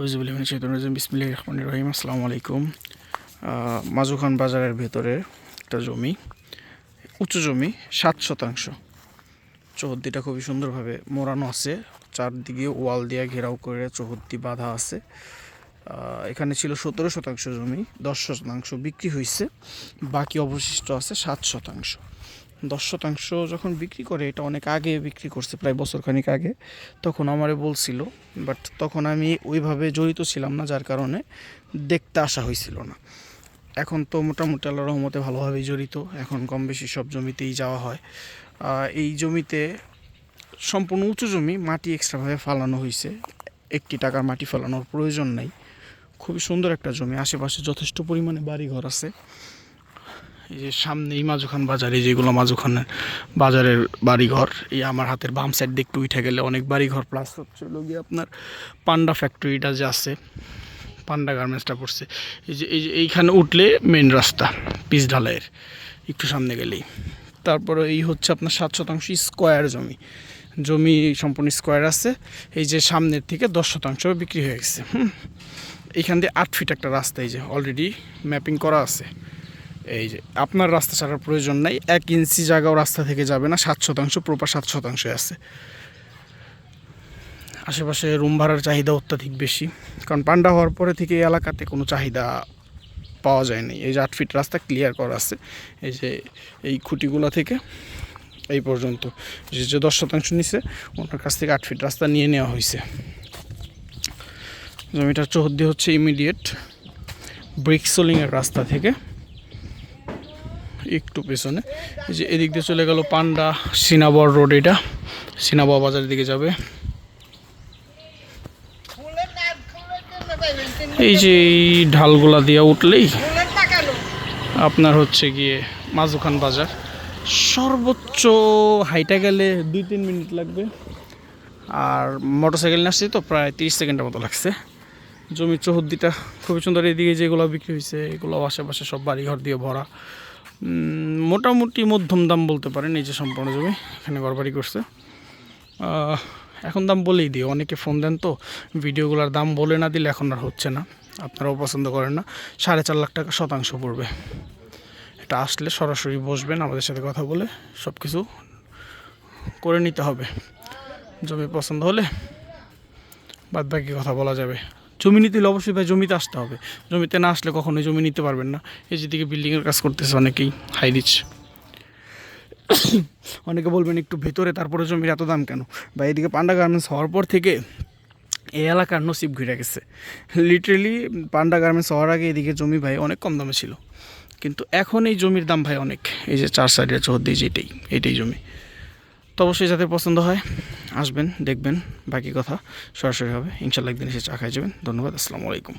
রহিম আসসালামু আলাইকুম। মাজুখান বাজারের ভেতরে একটা জমি, উঁচু জমি, সাত শতাংশ। চৌহদ্দিটা খুবই সুন্দরভাবে মোড়ানো আছে। চারদিকে ওয়াল দিয়ে ঘেরাও করে চৌহদ্দি বাঁধা আছে। এখানে ছিল সতেরো শতাংশ জমি, দশ শতাংশ বিক্রি হয়েছে বাকি অবশিষ্ট আছে সাত শতাংশ। দশ শতাংশ যখন বিক্রি করে, এটা অনেক আগে বিক্রি করছে, প্রায় বছরখানিক আগে, তখন আমারে বলছিল বাট তখন আমি ওইভাবে জড়িত ছিলাম না, যার কারণে দেখতে আসা হয়েছিল না। এখন তো মোটামুটি আল্লাহ রহমতে ভালোভাবেই জড়িত, এখন কম বেশি সব জমিতেই যাওয়া হয়। এই জমিতে সম্পূর্ণ উঁচু জমি, মাটি এক্সট্রাভাবে ফালানো হয়েছে একটি টাকার মাটি ফেলানোর প্রয়োজন নাই। খুবই সুন্দর একটা জমি, আশেপাশে যথেষ্ট পরিমাণে বাড়িঘর আছে। এই যে সামনেই মাজুখান বাজার, এই যেগুলো মাজুখানের বাজারের বাড়িঘর, এই আমার হাতের বাম সাইড দিয়ে একটু উঠে গেলে অনেক বাড়িঘর প্লাস হচ্ছে গিয়ে আপনার পান্ডা ফ্যাক্টরিটা যে আছে, পান্ডা গার্মেন্টসটা পড়ছে। এই যে এই যে এইখানে উঠলে মেন রাস্তা পিস ঢালাইয়ের, একটু সামনে গেলেই। তারপরে এই হচ্ছে আপনার সাত শতাংশ স্কোয়ার জমি। জমি সম্পূর্ণ স্কোয়ার আছে, এই যে সামনের থেকে দশ শতাংশ বিক্রি হয়ে গেছে, হুম। এইখান দিয়ে আট ফিট একটা রাস্তা এই যে অলরেডি ম্যাপিং করা আছে। এই যে, আপনার রাস্তা ছাড়ার প্রয়োজন নাই, এক ইঞ্চি জায়গাও রাস্তা থেকে যাবে না, সাত শতাংশ, প্রপার সাত শতাংশ আছে। আশেপাশে রুম ভাড়ার চাহিদা অত্যাধিক বেশি, কারণ পান্ডা হওয়ার পরে থেকে এই এলাকাতে কোনো চাহিদা পাওয়া যায়নি। এই যে আট ফিট রাস্তা ক্লিয়ার করা আছে, এই যে, এই খুঁটিগুলো থেকে এই পর্যন্ত। যে যে দশ শতাংশ নিছে ওনার কাছ থেকে আট ফিট রাস্তা নিয়ে নেওয়া হয়েছে। জমিটার চৌহদ্দি হচ্ছে ইমিডিয়েট ব্রিক সোলিংয়ের রাস্তা থেকে। একটু পেছনে। এই যে এদিক দিয়ে চলে গেল পান্ডা সিনাবর রোড এটা। সিনাবর বাজারের দিকে যাবে। এই যে এই ঢালগুলা দিয়ে উঠলেই আপনার হচ্ছে গিয়ে মাজুখান বাজার। সর্বোচ্চ হাইটা গেলে দুই তিন মিনিট লাগবে। আর মোটরসাইকেল নিয়ে আসছি তো, প্রায় তিরিশ সেকেন্ডের মতো লাগছে। জমির চৌহদ্দিটা খুবই সুন্দর। এদিকে যেগুলো বিক্রি হয়েছে, এগুলো আশেপাশে সব বাড়িঘর দিয়ে ভরা। মোটামুটি মধ্যম দাম বলতে পারেন, এই যে সম্পূর্ণ জমি, এখানে ঘরবাড়ি করছে। এখন দাম বলেই দিই, অনেকে ফোন দেন তো, ভিডিওগুলোর দাম বলে না দিলে এখন আর হচ্ছে না, আপনারাও পছন্দ করেন না, সাড়ে চার লাখ টাকা শতাংশ পড়বে। এটা আসলে সরাসরি বসবেন, আমাদের সাথে কথা বলে সব কিছু করে নিতে হবে। জমি পছন্দ হলে বাদ বাকি কথা বলা যাবে। জমি নিতে হলে অবশ্যই ভাই জমিতে আসতে হবে। জমিতে না আসলে কখনোই জমি নিতে পারবেন না। এই যেদিকে বিল্ডিংয়ের কাজ করতেছে অনেকেই হাই রিচ অনেকে বলবেন একটু ভেতরে, তারপরে জমির এত দাম কেন? বা এদিকে পান্ডা গার্মেন্টস হওয়ার পর থেকে এই এলাকার নসিব ঘুরে গেছে। লিটারেলি পান্ডা গার্মেন্টস হওয়ার আগে এদিকে জমি ভাই অনেক কম দামে ছিল। কিন্তু এখন এই জমির দাম ভাই অনেক। এই যে চার সাইডের চৌহদ্দি যেটাই, এটাই জমি। তো অবশ্যই যাদের পছন্দ হয় আসবেন, দেখবেন, বাকি কথা সরাসরি হবে। ইনশাল্লাহ একদিন এসে চা খাই যাবেন। ধন্যবাদ, আসসালামু আলাইকুম।